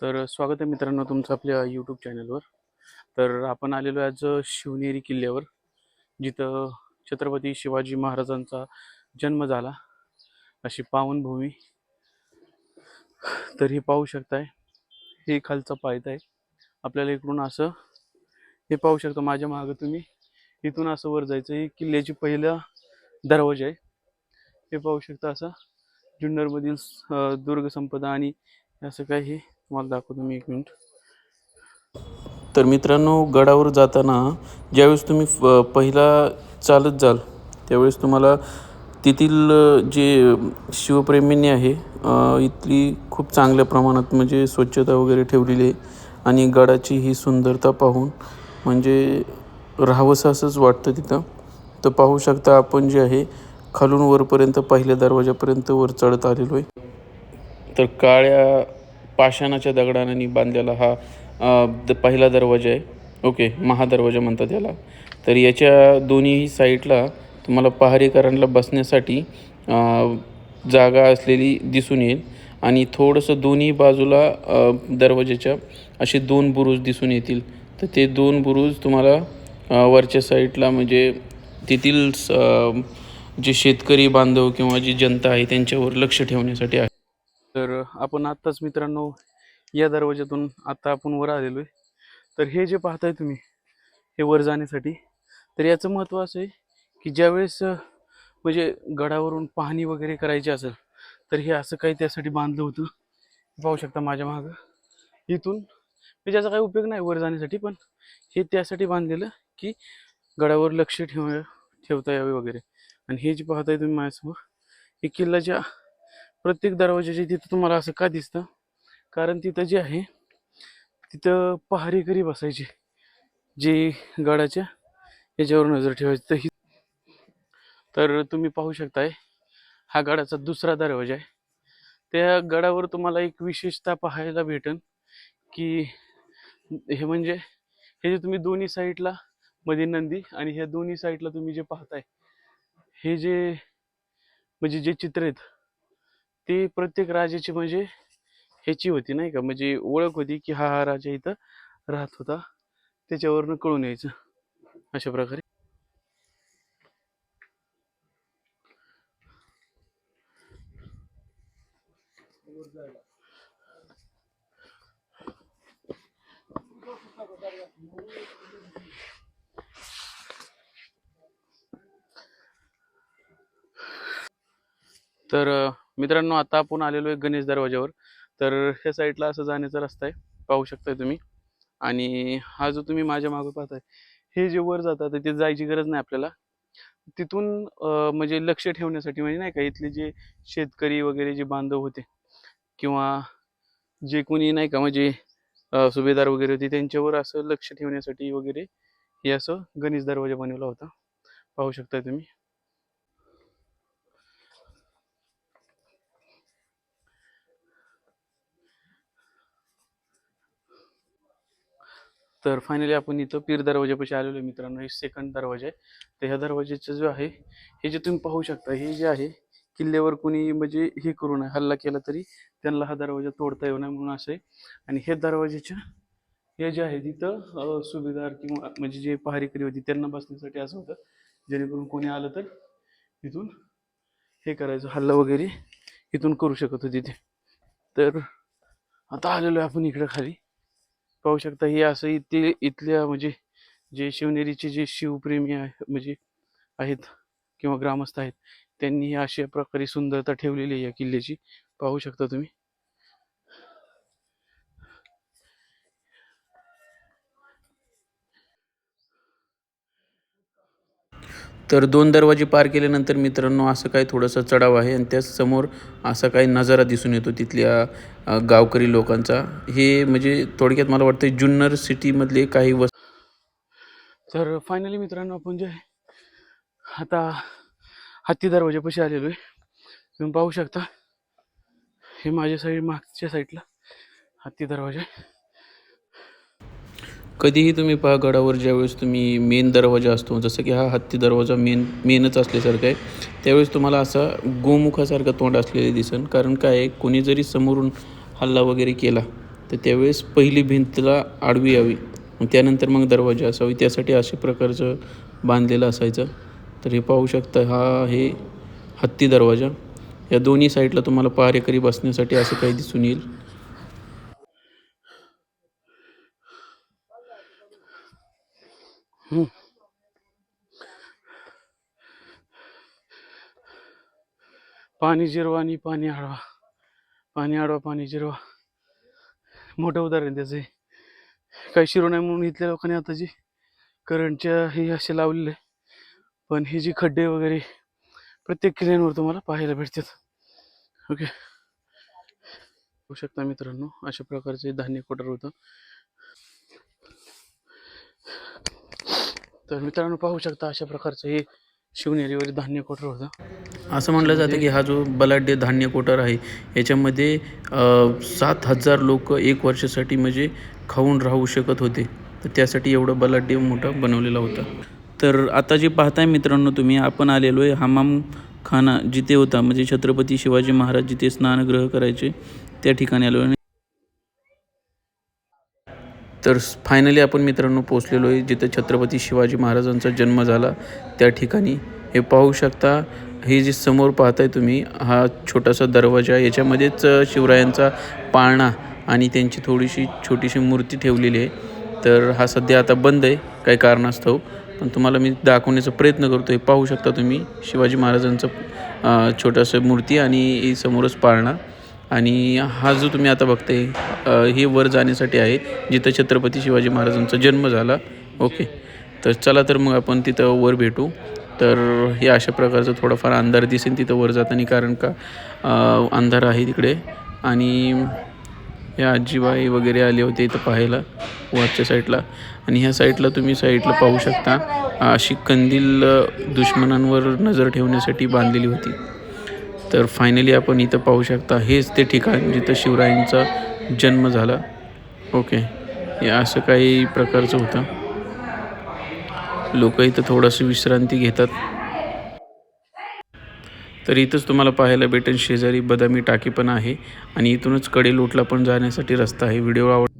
तर स्वागत आहे मित्रांनो तुमचं आपल्या यूट्यूब चॅनलवर तर आपण आलेलो आहे आज शिवनेरी किल्ल्यावर जिथं छत्रपती शिवाजी महाराजांचा जन्म झाला. अशी पावनभूमी तर हे पाहू शकताय हे खालचा पाहत आहे. आपल्याला इकडून असं हे पाहू शकता माझ्या मागं तुम्ही. इथून असं वर जायचं ही किल्ल्याची पहिला दरवाजा आहे. हे पाहू शकता असं जुन्नरमधील दुर्गसंपदा आणि असं काही हे तुम्हाला दाखवतो मी एक मिनिट. तर मित्रांनो गडावर जाताना ज्यावेळेस तुम्ही पहिला चालत जाल त्यावेळेस तुम्हाला तेथील जे शिवप्रेमींनी आहे इथली खूप चांगल्या प्रमाणात म्हणजे स्वच्छता वगैरे ठेवलेली आहे आणि गडाची ही सुंदरता पाहून म्हणजे राहावंसं असंच वाटतं तिथं. तर पाहू शकता आपण जे आहे खालून वरपर्यंत पहिल्या दरवाजापर्यंत वर चढत आलेलो आहे. तर काळ्या पाषाणाच्या दगडांनी बांधलेला हा द पहिला दरवाजा आहे. ओके महादरवाजा म्हणतात याला. तर याच्या दोन्ही साईडला तुम्हाला पहारेकरांना बसण्यासाठी जागा असलेली दिसून येईल. आणि थोडंसं दोन्ही बाजूला दरवाजाच्या असे दोन बुरुज दिसून येतील. तर ते दोन बुरुज तुम्हाला वरच्या साईडला म्हणजे तेथील स- जे शेतकरी बांधव किंवा जी जनता आहे त्यांच्यावर लक्ष ठेवण्यासाठी आहे. तर आपण आत्ताच मित्रांनो या दरवाज्यातून आत्ता आपण वर आलेलो आहे. तर हे जे पाहताय तुम्ही हे वर जाण्यासाठी तर याचं महत्त्व असं आहे की ज्यावेळेस म्हणजे गडावरून पाहणी वगैरे करायची असेल तर हे असं काही त्यासाठी बांधलं होतं. पाहू शकता माझ्या मागं. इथून म्हणजे ज्याचा काही उपयोग नाही वर जाण्यासाठी पण हे त्यासाठी बांधलेलं की गडावर लक्ष ठेव ठेवता यावे वगैरे. आणि हे जे पाहताय तुम्ही माझ्यासमोर हे किल्ल्याच्या प्रत्येक दरवाजाच्या तिथं तुम्हाला असं का दिसतं? कारण तिथं जे आहे तिथं पहारेकरी बसायचे जे गडाच्या याच्यावर नजर ठेवायची. तर ही तर तुम्ही पाहू शकताय हा गडाचा दुसरा दरवाजा आहे. त्या गडावर तुम्हाला एक विशेषता पाहायला भेटन की हे म्हणजे हे जे तुम्ही दोन्ही साईडला मध्ये नंदी आणि ह्या दोन्ही साईडला तुम्ही जे पाहताय हे जे म्हणजे जे चित्र आहेत ती प्रत्येक राजाची म्हणजे ह्याची होती नाही का? म्हणजे ओळख होती की हा हा राजा इथं राहत होता. त्याच्यावरनं कळून यायचं अशा प्रकारे. तर मित्रांनो आता आपण आलेलो आहे गणेश दरवाजावर तर ह्या साईडला असं जाण्याचा रस्ता आहे. पाहू शकताय तुम्ही. आणि हा जो तुम्ही माझ्या मागे पाहताय हे जे वर जातात तिथे जायची गरज नाही आपल्याला. तिथून म्हणजे लक्ष ठेवण्यासाठी म्हणजे नाही का इथले जे शेतकरी वगैरे जे बांधव होते किंवा जे कोणी नाही का म्हणजे सुभेदार वगैरे होते त्यांच्यावर असं लक्ष ठेवण्यासाठी वगैरे हे असं गणेश दरवाजा बनवला होता. पाहू शकताय तुम्ही. तर फायनली आपण इथं पीर दरवाजापाशी आलेलो आहे मित्रांनो. हे सेकंड दरवाजा आहे. तर ह्या दरवाजाचं जो आहे हे जे तुम्ही पाहू शकता हे जे आहे किल्ल्यावर कोणी म्हणजे हे करू नये हल्ला केला तरी त्यांना हा दरवाजा तोडता येऊ नये म्हणून असं आहे. आणि हे दरवाजाच्या हे जे आहे तिथं सुभेदार किंवा म्हणजे जे पहारेकरी होती त्यांना बसण्यासाठी असं होतं. जेणेकरून कोणी आलं तर इथून हे करायचं हल्ला वगैरे इथून करू शकत होती ते. तर आता आलेलो आहे आपण इकडं खाली. पाहू शकता हे असं इथे इथल्या म्हणजे जे शिवनेरीचे जे शिवप्रेमी आहे म्हणजे आहेत किंवा ग्रामस्थ आहेत त्यांनी अशा प्रकारे सुंदरता ठेवलेली आहे या किल्ल्याची. पाहू शकता तुम्ही. तर दोन दरवाजे पार केल्यानंतर मित्रांनो असं काही थोडंसं चढाव आहे आणि त्याचसमोर असा काही नजारा दिसून येतो तिथल्या गावकरी लोकांचा. हे म्हणजे थोडक्यात मला वाटतं जुन्नर सिटीमधले काही वस तर फायनली मित्रांनो आपण जे आता हत्ती दरवाजापाशी आलेलो आहे. तुम्ही पाहू शकता हे माझ्या साईड मागच्या साईडला हत्ती दरवाजा आहे. कधीही तुम्ही पहा गडावर ज्यावेळेस तुम्ही मेन दरवाजा असतो जसं की हा हत्ती दरवाजा मेन मेनच असल्यासारखा आहे त्यावेळेस तुम्हाला असा गोमुखासारखा तोंड असलेले दिसन. कारण काय आहे कोणी जरी समोरून हल्ला वगैरे केला तर त्यावेळेस पहिली भिंतला आडवी यावी. मग त्यानंतर मग दरवाजा असावी. त्यासाठी अशा प्रकारचं बांधलेलं असायचं. तर हे पाहू शकता हा आहे हत्ती दरवाजा. या दोन्ही साईडला तुम्हाला पहारेकरी बसण्यासाठी असं काही दिसून येईल. पाणी जिरवा आणि पाणी आडवा. पाणी आडवा पाणी जिरवा. मोठं उदाहरण त्याचं. आहे. काही शिरो नाही म्हणून इथल्या लोकांनी आता जी करंटच्या हे असे लावलेले आहे. पण हे जी खड्डे वगैरे प्रत्येक किल्ल्यांवर तुम्हाला पाहायला भेटतात. ओके. होऊ शकता मित्रांनो अशा प्रकारचे धान्य कोटर होतं. तर मित्रांनो पाहू शकता अशा प्रकारचं हे शिवनेरीवर धान्य कोटर होतं. असं म्हटलं जातं की हा जो बलाढ्य धान्य कोठार आहे याच्यामध्ये सात हजार लोक एक वर्षासाठी म्हणजे खाऊन राहू शकत होते. तर त्यासाठी एवढं बलाढ्य मोठा बनवलेला होता. तर आता जे पाहताय मित्रांनो तुम्ही आपण आलेलो आहे हमाम खाना जिथे होता म्हणजे छत्रपती शिवाजी महाराज जिथे स्नानगृह करायचे त्या ठिकाणी आलो तर फायनली आपण मित्रांनो पोचलेलो आहे जिथं छत्रपती शिवाजी महाराजांचा जन्म झाला. त्या ठिकाणी हे पाहू शकता हे जे समोर पाहताय तुम्ही हा छोटासा दरवाजा याच्यामध्येच शिवरायांचा पाळणा आणि त्यांची थोडीशी छोटीशी मूर्ती ठेवलेली आहे. तर हा सध्या आता बंद आहे काही कारणास्तव. पण तुम्हाला मी दाखवण्याचा प्रयत्न करतो आहे पाहू शकता तुम्ही शिवाजी महाराजांचं छोटंसं मूर्ती आणि समोरच पाळणा. आणि हा जो तुम्ही आता बघताय हे वर जाण्यासाठी आहे जिथं छत्रपती शिवाजी महाराजांचा जन्म झाला. ओके. तर चला तर मग आपण तिथं वर भेटू. तर हे अशा प्रकारचं थोडंफार अंधार दिसेल तिथं वर जाताना कारण का अंधार आहे तिकडे. आणि या आजीबाई वगैरे आले होते इथं पाहायला वरच्या साईडला. आणि ह्या साईडला तुम्ही साईडला पाहू शकता अशी कंदील दुश्मनांवर नजर ठेवण्यासाठी बांधलेली होती. तर फायनली आपण इथं पाहू शकता हेच ते ठिकाण जिथं शिवरायांचा जन्म झाला. ओके हे असं काही प्रकारचं होतं. लोक इथं थोडंसं विश्रांती घेतात. तर इथंच तुम्हाला पाहायला भेटेल शेजारी बदामी टाकी पण आहे आणि इथूनच कडेलोटला पण जाण्यासाठी रस्ता आहे. व्हिडिओ आवड